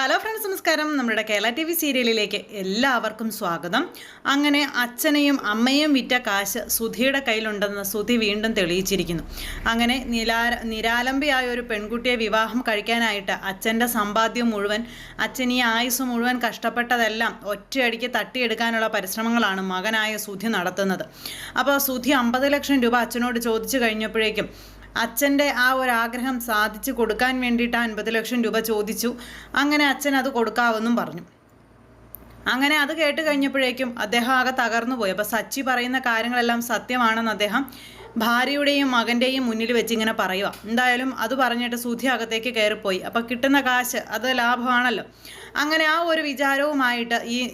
Hello friends നമസ്കാരം. നമ്മുടെ Kerala T V സീരിയലിലേക്ക് എല്ലാവർക്കും സ്വാഗതം. അങ്ങനെ അച്ഛനെയും അമ്മയും വിറ്റ കാശ് സുധിയുടെ കയ്യിലുണ്ടെന്ന് സുധി വീണ്ടും തെളിയിച്ചിരിക്കുന്നു. അങ്ങനെ നിലാര നിരാലംബയായ ഒരു പെൺകുട്ടിയെ വിവാഹം കഴിക്കാനായിട്ട് അച്ഛന്റെ സമ്പാദ്യം മുഴുവൻ അച്ഛൻ ഈ ആയുസ് മുഴുവൻ കഷ്ടപ്പെട്ടതെല്ലാം ഒറ്റയടിക്ക് തട്ടിയെടുക്കാനുള്ള പരിശ്രമങ്ങളാണ് മകനായ സുധി നടത്തുന്നത്. അപ്പോൾ സുധി അമ്പത് ലക്ഷം രൂപ അച്ഛനോട് ചോദിച്ചു കഴിഞ്ഞപ്പോഴേക്കും അച്ഛന്റെ ആ ഒരു ആഗ്രഹം സാധിച്ചു കൊടുക്കാൻ വേണ്ടിയിട്ട് അൻപത് ലക്ഷം രൂപ ചോദിച്ചു. അങ്ങനെ അച്ഛൻ അത് കൊടുക്കാവെന്നും പറഞ്ഞു. അങ്ങനെ അത് കേട്ട് കഴിഞ്ഞപ്പോഴേക്കും അദ്ദേഹം ആകെ തകർന്നു പോയി. അപ്പോൾ സച്ചി പറയുന്ന കാര്യങ്ങളെല്ലാം സത്യമാണെന്ന് അദ്ദേഹം ഭാര്യയുടെയും മകന്റെയും മുന്നിൽ വെച്ച് ഇങ്ങനെ പറയുക എന്തായാലും അത് പറഞ്ഞിട്ട് സുധി അകത്തേക്ക് കയറിപ്പോയി. അപ്പോൾ കിട്ടുന്ന കാശ് അത് ലാഭമാണല്ലോ. അങ്ങനെ ആ ഒരു വിചാരവുമായിട്ട് ഈ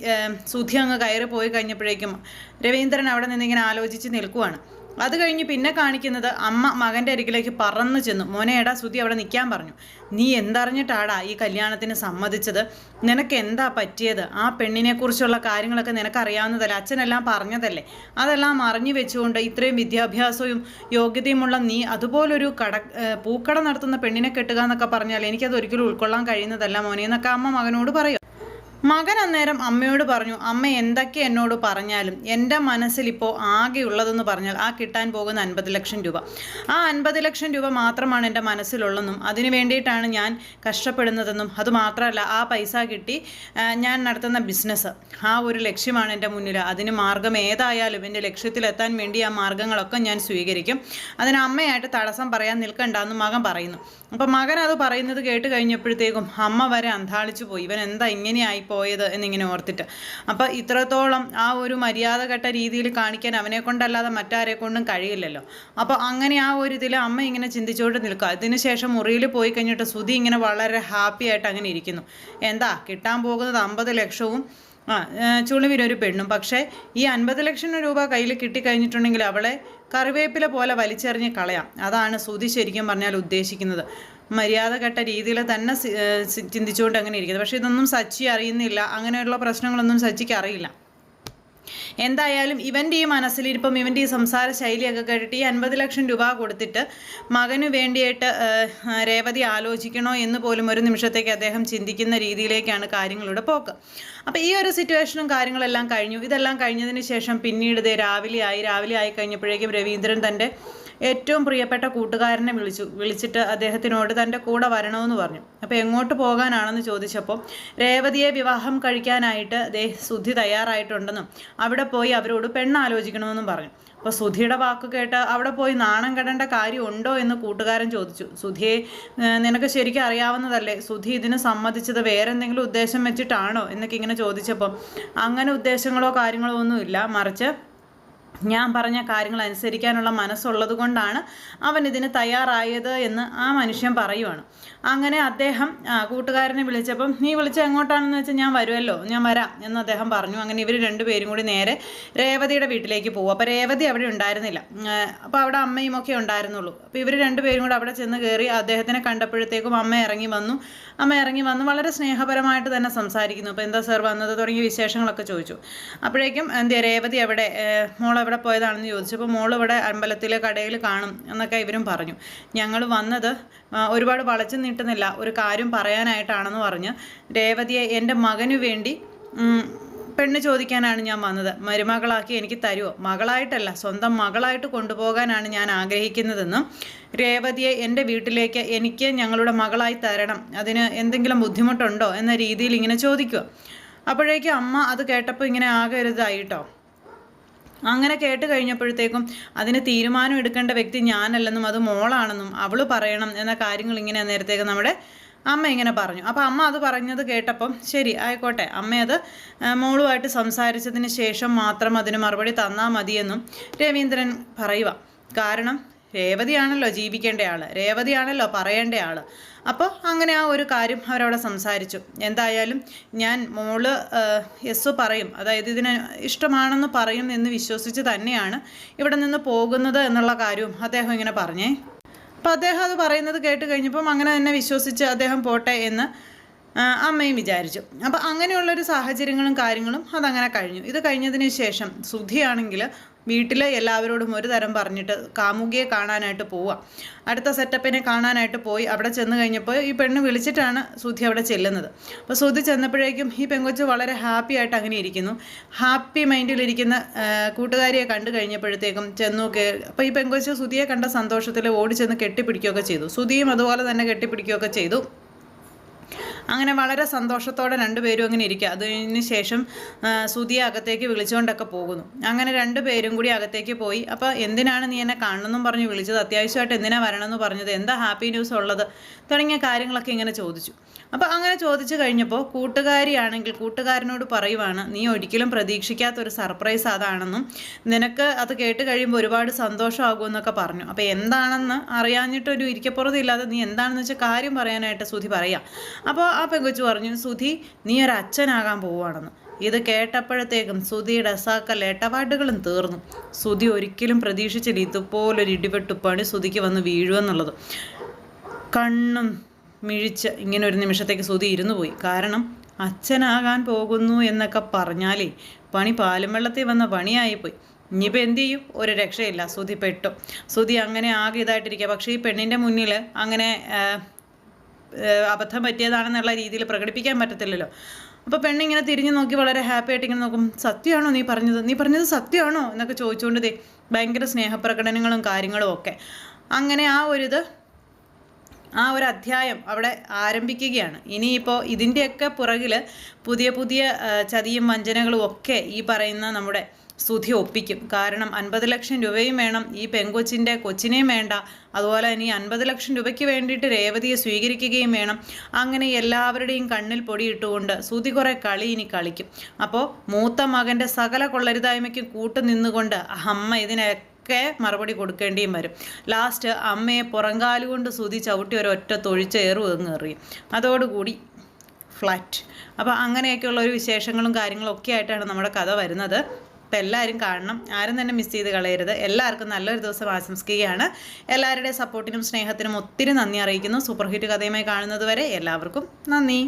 സുധി അങ്ങ് കയറി പോയി കഴിഞ്ഞപ്പോഴേക്കും രവീന്ദ്രൻ അവിടെ നിന്നിങ്ങനെ ആലോചിച്ച് നിൽക്കുവാണ്. അത് കഴിഞ്ഞ് പിന്നെ കാണിക്കുന്നത് അമ്മ മകന്റെ അരികിലേക്ക് പറന്നു ചെന്നു. മോനേടാ സുധി അവിടെ നിൽക്കാൻ പറഞ്ഞു. നീ എന്തറിഞ്ഞിട്ടാടാ ഈ കല്യാണത്തിന് സമ്മതിച്ചത്? നിനക്ക് എന്താ പറ്റിയത്? ആ പെണ്ണിനെ കുറിച്ചുള്ള കാര്യങ്ങളൊക്കെ നിനക്കറിയാവുന്നതല്ലേ? അച്ഛനെല്ലാം പറഞ്ഞതല്ലേ? അതെല്ലാം അറിഞ്ഞു വെച്ചുകൊണ്ട് ഇത്രയും വിദ്യാഭ്യാസവും യോഗ്യതയുമുള്ള നീ അതുപോലൊരു കട പൂക്കട നടത്തുന്ന പെണ്ണിനെ കെട്ടുക എന്നൊക്കെ പറഞ്ഞാൽ എനിക്കത് ഒരിക്കലും ഉൾക്കൊള്ളാൻ കഴിയുന്നതല്ല മോനെ എന്നൊക്കെ അമ്മ മകനോട് പറയും. മകൻ അന്നേരം അമ്മയോട് പറഞ്ഞു അമ്മ എന്തൊക്കെ എന്നോട് പറഞ്ഞാലും എന്റെ മനസ്സിലിപ്പോൾ ആകെ ആകെയുള്ളതെന്ന് പറഞ്ഞാൽ ആ കിട്ടാൻ പോകുന്ന അൻപത് ലക്ഷം രൂപ. ആ അൻപത് ലക്ഷം രൂപ മാത്രമാണ് എന്റെ മനസ്സിലുള്ളതെന്നും അതിനു വേണ്ടിയിട്ടാണ് ഞാൻ കഷ്ടപ്പെടുന്നതെന്നും അതുമാത്രമല്ല ആ പൈസ കിട്ടി ഞാൻ നടത്തുന്ന ബിസിനസ് ആ ഒരു ലക്ഷ്യമാണ് എന്റെ മുന്നിൽ. അതിന് മാർഗം ഏതായാലും എന്റെ ലക്ഷ്യത്തിലെത്താൻ വേണ്ടി ആ മാർഗങ്ങളൊക്കെ ഞാൻ സ്വീകരിക്കും. അതിന് അമ്മയായിട്ട് തടസ്സം പറയാൻ നിൽക്കണ്ട എന്ന് മകൻ പറയുന്നു. അപ്പം മകൻ അത് പറയുന്നത് കേട്ട് കഴിഞ്ഞപ്പോഴത്തേക്കും അമ്മ വരെ അന്താളിച്ചു പോയി. ഇവൻ എന്താ ഇങ്ങനെയായി പോയത് എന്നിങ്ങനെ ഓർത്തിട്ട്. അപ്പോൾ ഇത്രത്തോളം ആ ഒരു മര്യാദ കെട്ട രീതിയിൽ കാണിക്കാൻ അവനെ കൊണ്ടല്ലാതെ മറ്റാരെ കൊണ്ടും കഴിയില്ലല്ലോ. അപ്പോൾ അങ്ങനെ ആ ഒരു ഇതിൽ അമ്മ ഇങ്ങനെ ചിന്തിച്ചുകൊണ്ട് നിൽക്കുക. അതിനുശേഷം മുറിയിൽ പോയി കഴിഞ്ഞിട്ട് സുധി ഇങ്ങനെ വളരെ ഹാപ്പി ആയിട്ട് അങ്ങനെ ഇരിക്കുന്നു. എന്താ? കിട്ടാൻ പോകുന്നത് അമ്പത് ലക്ഷവും ആ ചുളിവിനൊരു പെണ്ണും. പക്ഷേ ഈ അൻപത് ലക്ഷം രൂപ കയ്യിൽ കിട്ടിക്കഴിഞ്ഞിട്ടുണ്ടെങ്കിൽ അവളെ കറിവേപ്പില പോലെ വലിച്ചെറിഞ്ഞ് കളയാം. അതാണ് സുധി ശരിക്കും പറഞ്ഞാൽ ഉദ്ദേശിക്കുന്നത്. മര്യാദ കെട്ട രീതിയിൽ തന്നെ ചിന്തിച്ചുകൊണ്ട് അങ്ങനെ ഇരിക്കുന്നത്. പക്ഷേ ഇതൊന്നും സച്ചി അറിയുന്നില്ല. അങ്ങനെയുള്ള പ്രശ്നങ്ങളൊന്നും സച്ചിക്ക് അറിയില്ല. എന്തായാലും ഇവന്റെ ഈ മനസ്സിലിരിപ്പം ഇവന്റെ ഈ സംസാര ശൈലിയൊക്കെ കേട്ടിട്ട് ഈ അൻപത് ലക്ഷം രൂപ കൊടുത്തിട്ട് മകന് വേണ്ടിയിട്ട് രേവതി ആലോചിക്കണോ എന്ന് പോലും ഒരു നിമിഷത്തേക്ക് അദ്ദേഹം ചിന്തിക്കുന്ന രീതിയിലേക്കാണ് കാര്യങ്ങളുടെ പോക്ക്. അപ്പോൾ ഈ ഒരു സിറ്റുവേഷനും കാര്യങ്ങളെല്ലാം കഴിഞ്ഞു. ഇതെല്ലാം കഴിഞ്ഞതിന് ശേഷം പിന്നീട് ഇതേ രാവിലെ ആയി. രാവിലെ ആയി കഴിഞ്ഞപ്പോഴേക്കും രവീന്ദ്രൻ തന്റെ ഏറ്റവും പ്രിയപ്പെട്ട കൂട്ടുകാരനെ വിളിച്ചു വിളിച്ചിട്ട് അദ്ദേഹത്തിനോട് തന്റെ കൂടെ വരണമെന്ന് പറഞ്ഞു. അപ്പോൾ എങ്ങോട്ട് പോകാനാണെന്ന് ചോദിച്ചപ്പോൾ രേവതിയെ വിവാഹം കഴിക്കാനായിട്ട് ദേ സുധി തയ്യാറായിട്ടുണ്ടെന്നും അവിടെ പോയി അവരോട് പെണ്ണാലോചിക്കണമെന്നും പറഞ്ഞു. അപ്പോൾ സുധിയുടെ വാക്ക് കേട്ട് അവിടെ പോയി നാണം കെടേണ്ട കാര്യമുണ്ടോ എന്ന് കൂട്ടുകാരൻ ചോദിച്ചു. സുധിയെ നിനക്ക് ശരിക്കും അറിയാവുന്നതല്ലേ? സുധി ഇതിന് സമ്മതിച്ചത് വേറെന്തെങ്കിലും ഉദ്ദേശം വെച്ചിട്ടാണോ? എന്നൊക്കെ ഇങ്ങനെ ചോദിച്ചപ്പോൾ അങ്ങനെ ഉദ്ദേശങ്ങളോ കാര്യങ്ങളോ ഒന്നുമില്ല. മറിച്ച് ഞാൻ പറഞ്ഞ കാര്യങ്ങൾ അനുസരിക്കാനുള്ള മനസ്സുള്ളത് കൊണ്ടാണ് അവൻ ഇതിന് തയ്യാറായത് എന്ന് ആ മനുഷ്യൻ പറയുവാണ്. അങ്ങനെ അദ്ദേഹം കൂട്ടുകാരനെ വിളിച്ചപ്പം നീ വിളിച്ച എങ്ങോട്ടാണെന്ന് വെച്ചാൽ ഞാൻ വരുമല്ലോ ഞാൻ വരാം എന്ന് അദ്ദേഹം പറഞ്ഞു. അങ്ങനെ ഇവർ രണ്ടുപേരും കൂടി നേരെ രേവതിയുടെ വീട്ടിലേക്ക് പോകും അപ്പോൾ രേവതി അവിടെ ഉണ്ടായിരുന്നില്ല. അപ്പോൾ അവിടെ അമ്മയും ഒക്കെ ഉണ്ടായിരുന്നുള്ളൂ. അപ്പോൾ ഇവർ രണ്ടുപേരും കൂടി അവിടെ ചെന്ന് കയറി അദ്ദേഹത്തിനെ കണ്ടപ്പോഴത്തേക്കും അമ്മ ഇറങ്ങി വന്നു. അമ്മ ഇറങ്ങി വന്ന് വളരെ സ്നേഹപരമായിട്ട് തന്നെ സംസാരിക്കുന്നു. അപ്പോൾ എന്താ സാർ വന്നത്? തുടങ്ങിയ വിശേഷങ്ങളൊക്കെ ചോദിച്ചു. അപ്പോഴേക്കും എന്താ രേവതി എവിടെ? മോൾ എവിടെ പോയതാണെന്ന് ചോദിച്ചപ്പോൾ മോൾ ഇവിടെ അമ്പലത്തിലെ കടയിൽ കാണും എന്നൊക്കെ ഇവരും പറഞ്ഞു. ഞങ്ങൾ വന്നത് ഒരുപാട് വളച്ചു നീട്ടുന്നില്ല ഒരു കാര്യം പറയാനായിട്ടാണെന്ന് പറഞ്ഞ് രേവതിയെ എന്റെ മകനു വേണ്ടി പെണ്ണ് ചോദിക്കാനാണ് ഞാൻ വന്നത്. മരുമകളാക്കി എനിക്ക് തരുമോ മകളായിട്ടല്ല സ്വന്തം മകളായിട്ട് കൊണ്ടുപോകാനാണ് ഞാൻ ആഗ്രഹിക്കുന്നതെന്നും രേവതിയെ എന്റെ വീട്ടിലേക്ക് എനിക്ക് ഞങ്ങളുടെ മകളായി തരണം. അതിന് എന്തെങ്കിലും ബുദ്ധിമുട്ടുണ്ടോ എന്ന രീതിയിൽ ഇങ്ങനെ ചോദിക്കുക. അപ്പോഴേക്കും അമ്മ അത് കേട്ടപ്പോൾ ഇങ്ങനെ ആകെ അങ്ങനെ കേട്ട് കഴിഞ്ഞപ്പോഴത്തേക്കും അതിന് തീരുമാനം എടുക്കേണ്ട വ്യക്തി ഞാനല്ലെന്നും അത് മോളാണെന്നും അവൾ പറയണം എന്ന കാര്യങ്ങൾ ഇങ്ങനെ നേരത്തേക്ക് നമ്മുടെ അമ്മ ഇങ്ങനെ പറഞ്ഞു. അപ്പോൾ അമ്മ അത് പറഞ്ഞത് കേട്ടപ്പം ശരി ആയിക്കോട്ടെ. അമ്മ അത് മോളുമായിട്ട് സംസാരിച്ചതിന് ശേഷം മാത്രം അതിന് മറുപടി തന്നാൽ മതിയെന്നും രവീന്ദ്രൻ പറയുക കാരണം രേവതിയാണല്ലോ ജീവിക്കേണ്ട ആൾ രേവതിയാണല്ലോ പറയേണ്ട ആൾ അപ്പോൾ അങ്ങനെ ആ ഒരു കാര്യം അവരവിടെ സംസാരിച്ചു. എന്തായാലും ഞാൻ മോൾ യെസ് പറയും. അതായത് ഇതിന് ഇഷ്ടമാണെന്ന് പറയും എന്ന് വിശ്വസിച്ച് തന്നെയാണ് ഇവിടെ നിന്ന് പോകുന്നത് എന്നുള്ള കാര്യവും അദ്ദേഹം ഇങ്ങനെ പറഞ്ഞേ. അപ്പോൾ അദ്ദേഹം അത് പറയുന്നത് കേട്ട് കഴിഞ്ഞപ്പം അങ്ങനെ തന്നെ വിശ്വസിച്ച് അദ്ദേഹം പോട്ടെ എന്ന് അമ്മയും വിചാരിച്ചു. അപ്പം അങ്ങനെയുള്ളൊരു സാഹചര്യങ്ങളും കാര്യങ്ങളും അതങ്ങനെ കഴിഞ്ഞു. ഇത് കഴിഞ്ഞതിന് ശേഷം സുധിയാണെങ്കിൽ വീട്ടിൽ എല്ലാവരോടും ഒരു തരം പറഞ്ഞിട്ട് കാമുകിയെ കാണാനായിട്ട് പോവുക അടുത്ത സെറ്റപ്പിനെ കാണാനായിട്ട് പോയി. അവിടെ ചെന്ന് കഴിഞ്ഞപ്പോൾ ഈ പെണ്ണ് വിളിച്ചിട്ടാണ് സുധി അവിടെ ചെല്ലുന്നത്. അപ്പോൾ സുധി ചെന്നപ്പോഴേക്കും ഈ പെങ്കൊച്ച് വളരെ ഹാപ്പി ആയിട്ട് അങ്ങനെ ഇരിക്കുന്നു. ഹാപ്പി മൈൻഡിലിരിക്കുന്ന കൂട്ടുകാരിയെ കണ്ടു കഴിഞ്ഞപ്പോഴത്തേക്കും ചെന്നു കേ അപ്പോൾ ഈ പെങ്കൊച്ച് സുധിയെ കണ്ട സന്തോഷത്തിൽ ഓടി ചെന്ന് കെട്ടിപ്പിടിക്കുകയൊക്കെ ചെയ്തു. സുധിയും അതുപോലെ തന്നെ കെട്ടിപ്പിടിക്കുകയൊക്കെ ചെയ്തു. അങ്ങനെ വളരെ സന്തോഷത്തോടെ രണ്ടുപേരും അങ്ങനെ ഇരിക്കുക. അതിന് ശേഷം സുധിയെ അകത്തേക്ക് വിളിച്ചുകൊണ്ടൊക്കെ പോകുന്നു. അങ്ങനെ രണ്ടുപേരും കൂടി അകത്തേക്ക് പോയി. അപ്പോൾ എന്തിനാണ് നീ എന്നെ കാണണമെന്നും പറഞ്ഞ് വിളിച്ചത്? അത്യാവശ്യമായിട്ട് എന്തിനാ വരണമെന്ന് പറഞ്ഞത്? എന്താ ഹാപ്പി ന്യൂസ് ഉള്ളത്? തുടങ്ങിയ കാര്യങ്ങളൊക്കെ ഇങ്ങനെ ചോദിച്ചു. അപ്പോൾ അങ്ങനെ ചോദിച്ചു കഴിഞ്ഞപ്പോൾ കൂട്ടുകാരിയാണെങ്കിൽ കൂട്ടുകാരനോട് പറയുവാണ് നീ ഒരിക്കലും പ്രതീക്ഷിക്കാത്ത ഒരു സർപ്രൈസ് അതാണെന്നും നിനക്ക് അത് കേട്ട് കഴിയുമ്പോൾ ഒരുപാട് സന്തോഷമാകുമെന്നൊക്കെ പറഞ്ഞു. അപ്പോൾ എന്താണെന്ന് അറിയാഞ്ഞിട്ടൊരു ഇരിക്കപ്പുറത്തില്ലാതെ നീ എന്താണെന്ന് വെച്ചാൽ കാര്യം പറയാനായിട്ട് സുധി പറയാം. അപ്പോൾ ആ പെങ്കുച്ചു പറഞ്ഞു സുധി നീ ഒരു അച്ഛനാകാൻ പോവുകയാണെന്ന്. ഇത് കേട്ടപ്പോഴത്തേക്കും സുധിയുടെ അസാക്കൽ ഏട്ടപാട്ടുകളും തീർന്നു. സുധി ഒരിക്കലും പ്രതീക്ഷിച്ചില്ല ഇതുപോലൊരു ഇടിവെട്ടുപ്പണി സുധിക്ക് വന്ന് വീഴുമെന്നുള്ളത്. കണ്ണും മിഴിച്ച് ഇങ്ങനെ ഒരു നിമിഷത്തേക്ക് സുതി ഇരുന്നു പോയി. കാരണം അച്ഛനാകാൻ പോകുന്നു എന്നൊക്കെ പറഞ്ഞാലേ പണി പാലും വെള്ളത്തിൽ വന്ന പണിയായിപ്പോയി. ഇനിയിപ്പോൾ എന്ത് ചെയ്യും? ഒരു രക്ഷയില്ല. സുതി പെട്ടു. സുതി അങ്ങനെ ആകെ ഇതായിട്ടിരിക്കുക. പക്ഷേ ഈ പെണ്ണിന്റെ മുന്നിൽ അങ്ങനെ അബദ്ധം പറ്റിയതാണെന്നുള്ള രീതിയിൽ പ്രകടിപ്പിക്കാൻ പറ്റത്തില്ലല്ലോ. അപ്പോൾ പെണ്ണിങ്ങനെ തിരിഞ്ഞു നോക്കി വളരെ ഹാപ്പി ആയിട്ട് ഇങ്ങനെ നോക്കും സത്യമാണോ നീ പറഞ്ഞത്? നീ പറഞ്ഞത് സത്യമാണോ എന്നൊക്കെ ചോദിച്ചുകൊണ്ട് ഭയങ്കര സ്നേഹപ്രകടനങ്ങളും കാര്യങ്ങളും ഒക്കെ. അങ്ങനെ ആ ഒരിത് ആ ഒരു അധ്യായം അവിടെ ആരംഭിക്കുകയാണ്. ഇനിയിപ്പോൾ ഇതിന്റെയൊക്കെ പുറകിൽ പുതിയ പുതിയ ചതിയും വഞ്ചനകളും ഒക്കെ ഈ പറയുന്ന നമ്മുടെ സ്തുതി ഒപ്പിക്കും. കാരണം അൻപത് ലക്ഷം രൂപയും വേണം ഈ പെങ്കൊച്ചിന്റെ കൊച്ചിനെയും വേണ്ട അതുപോലെ തന്നെ ഈ അൻപത് ലക്ഷം രൂപയ്ക്ക് വേണ്ടിയിട്ട് രേവതിയെ സ്വീകരിക്കുകയും വേണം. അങ്ങനെ എല്ലാവരുടെയും കണ്ണിൽ പൊടിയിട്ടുകൊണ്ട് സ്തുതി കുറേ കളി ഇനി കളിക്കും. അപ്പോൾ മൂത്ത മകന്റെ സകല കൊള്ളരുതായ്മയ്ക്കും കൂട്ടു നിന്നുകൊണ്ട് അമ്മ ഇതിനെ ഒക്കെ മറുപടി കൊടുക്കേണ്ടിയും വരും. ലാസ്റ്റ് അമ്മയെ പുറങ്കാലുകൊണ്ട് സുതി ചവിട്ടി ഒരു ഒറ്റ തൊഴിച്ച് ഏറും അങ്ങ് എറിയും അതോടുകൂടി ഫ്ലാറ്റ് അപ്പോൾ അങ്ങനെയൊക്കെയുള്ള ഒരു വിശേഷങ്ങളും കാര്യങ്ങളും ഒക്കെ ആയിട്ടാണ് നമ്മുടെ കഥ വരുന്നത്. അപ്പോൾ എല്ലാവരും കാണണം. ആരും തന്നെ മിസ് ചെയ്ത് കളയരുത്. എല്ലാവർക്കും നല്ലൊരു ദിവസം ആശംസിക്കുകയാണ്. എല്ലാവരുടെയും സപ്പോർട്ടിനും സ്നേഹത്തിനും ഒത്തിരി നന്ദി അറിയിക്കുന്നു. സൂപ്പർ ഹിറ്റ് കഥയുമായി കാണുന്നത് വരെ എല്ലാവർക്കും നന്ദി.